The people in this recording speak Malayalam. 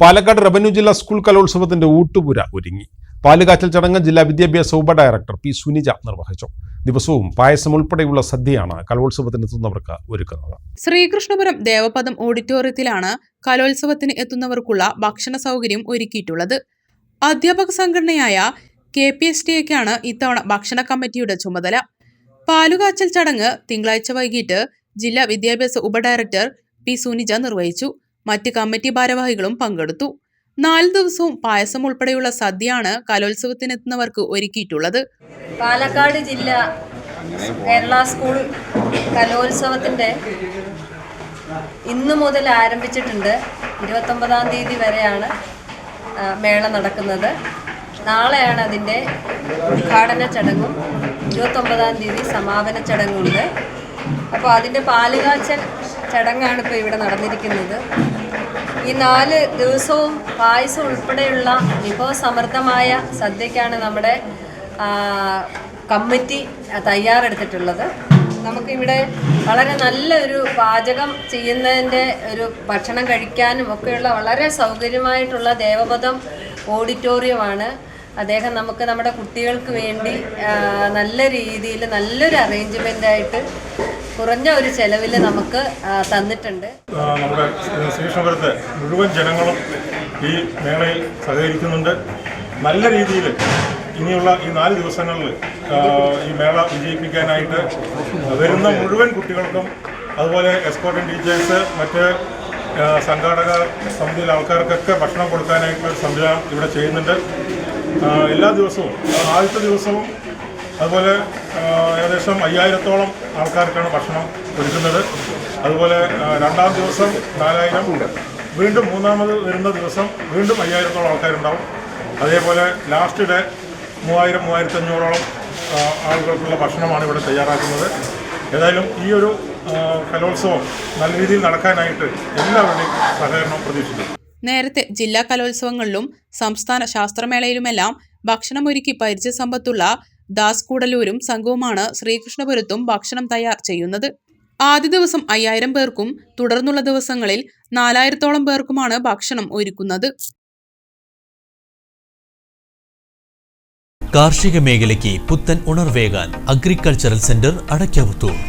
പാലക്കാട് റവന്യൂ ജില്ലാ സ്കൂൾ കലോത്സവത്തിന്റെ ഊട്ടുപുര ഒരുങ്ങി. പാലുകാച്ചൽ ചടങ്ങ് ജില്ലാ വിദ്യാഭ്യാസ ഉപ ഡയറക്ടർ പി സുനിജ നിർവഹിച്ചു. ദിവസവും പായസം ഉൾപ്പെടെയുള്ള സദ്യയാണ് കലോത്സവത്തിന് എത്തുന്നവർക്ക് ഒരുക്കുന്നത്. ശ്രീകൃഷ്ണപുരം ദേവപദം ഓഡിറ്റോറിയത്തിലാണ് കലോത്സവത്തിന് എത്തുന്നവർക്കുള്ള ഭക്ഷണ സൗകര്യം ഒരുക്കിയിട്ടുള്ളത്. അധ്യാപക സംഘടനയായ കെ പി എസ് ടി എക്കാണ് ഇത്തവണ ഭക്ഷണ കമ്മിറ്റിയുടെ ചുമതല. പാലുകാച്ചൽ ചടങ്ങ് തിങ്കളാഴ്ച വൈകിട്ട് ജില്ലാ വിദ്യാഭ്യാസ ഉപഡയറക്ടർ പി സുനിജ നിർവഹിച്ചു. മറ്റ് കമ്മിറ്റി ഭാരവാഹികളും പങ്കെടുത്തു. നാല് ദിവസവും പായസം ഉൾപ്പെടെയുള്ള സദ്യയാണ് കലോത്സവത്തിനെത്തുന്നവർക്ക് ഒരുക്കിയിട്ടുള്ളത്. പാലക്കാട് ജില്ല കേരള സ്കൂൾ കലോത്സവത്തിന്റെ ഇന്നു മുതൽ ആരംഭിച്ചിട്ടുണ്ട്. ഇരുപത്തൊമ്പതാം തീയതി വരെയാണ് മേള നടക്കുന്നത്. നാളെയാണ് അതിന്റെ ഉദ്ഘാടന ചടങ്ങും. ഇരുപത്തൊമ്പതാം തീയതി സമാപന ചടങ്ങുണ്ട് അപ്പോൾ അതിന്റെ പാലുകാച്ചൽ ചടങ്ങാണ് ഇപ്പോൾ ഇവിടെ നടന്നിരിക്കുന്നത്. ഈ നാല് ദിവസവും പായസം ഉൾപ്പെടെയുള്ള വിഭവസമൃദ്ധമായ സദ്യക്കാണ് നമ്മുടെ കമ്മിറ്റി തയ്യാറെടുത്തിട്ടുള്ളത്. നമുക്കിവിടെ വളരെ നല്ലൊരു പാചകം ചെയ്യുന്നതിന്റെ ഒരു ഭക്ഷണം കഴിക്കാനും ഒക്കെയുള്ള വളരെ സൗകര്യമായിട്ടുള്ള ദേവപദം ഓഡിറ്റോറിയമാണ്. അദ്ദേഹം നമുക്ക് നമ്മുടെ കുട്ടികൾക്ക് വേണ്ടി നല്ല രീതിയിൽ നല്ലൊരു അറേഞ്ച്മെന്റായിട്ട് കുറഞ്ഞ ഒരു ചെലവിൽ നമുക്ക് തന്നിട്ടുണ്ട്. നമ്മുടെ ശ്രീകൃഷ്ണപുരത്തെ മുഴുവൻ ജനങ്ങളും ഈ മേളയിൽ സഹകരിക്കുന്നുണ്ട്. നല്ല രീതിയിൽ ഇനിയുള്ള ഈ നാല് ദിവസങ്ങളിൽ ഈ മേള വിജയിപ്പിക്കാനായിട്ട് വരുന്ന മുഴുവൻ കുട്ടികൾക്കും അതുപോലെ എക്സ്പോർട്ട് ടീച്ചേഴ്സ് മറ്റ് സംഘാടക സമിതിയിലെ ആൾക്കാർക്കൊക്കെ ഭക്ഷണം കൊടുക്കാനായിട്ടുള്ള സംവിധാനം ഇവിടെ ചെയ്യുന്നുണ്ട്. എല്ലാ ദിവസവും ആദ്യത്തെ ദിവസവും അതുപോലെ ഏകദേശം അയ്യായിരത്തോളം ആൾക്കാർക്കാണ് ഭക്ഷണം ഒരുക്കുന്നത്. അതുപോലെ രണ്ടാം ദിവസം നാലായിരം വീണ്ടും മൂന്നാമത് വരുന്ന ദിവസം വീണ്ടും അയ്യായിരത്തോളം ആൾക്കാരുണ്ടാവും. അതേപോലെ ലാസ്റ്റ് ഡേ മൂവായിരം മൂവായിരത്തി അഞ്ഞൂറോളം ആളുകൾക്കുള്ള ഭക്ഷണമാണ് ഇവിടെ തയ്യാറാക്കുന്നത്. ഏതായാലും ഈ ഒരു കലോത്സവം നല്ല രീതിയിൽ നടക്കാനായിട്ട് എല്ലാവരുടെയും സഹകരണം പ്രതീക്ഷിക്കുന്നു. നേരത്തെ ജില്ലാ കലോത്സവങ്ങളിലും സംസ്ഥാന ശാസ്ത്രമേളയിലുമെല്ലാം ഭക്ഷണമൊരുക്കി പരിചയസമ്പത്തുള്ള ദാസ് കൂടലൂരും സംഘവുമാണ് ശ്രീകൃഷ്ണപുരത്തും ഭക്ഷണം തയ്യാർ ചെയ്യുന്നത്. ആദ്യ ദിവസം അയ്യായിരം പേർക്കും തുടർന്നുള്ള ദിവസങ്ങളിൽ നാലായിരത്തോളം പേർക്കുമാണ് ഭക്ഷണം ഒരുക്കുന്നത്. കാർഷിക മേഖലയ്ക്ക് പുത്തൻ ഉണർവേകാൻ അഗ്രികൾച്ചറൽ സെന്റർ അടയ്ക്കാവുത്തൂർ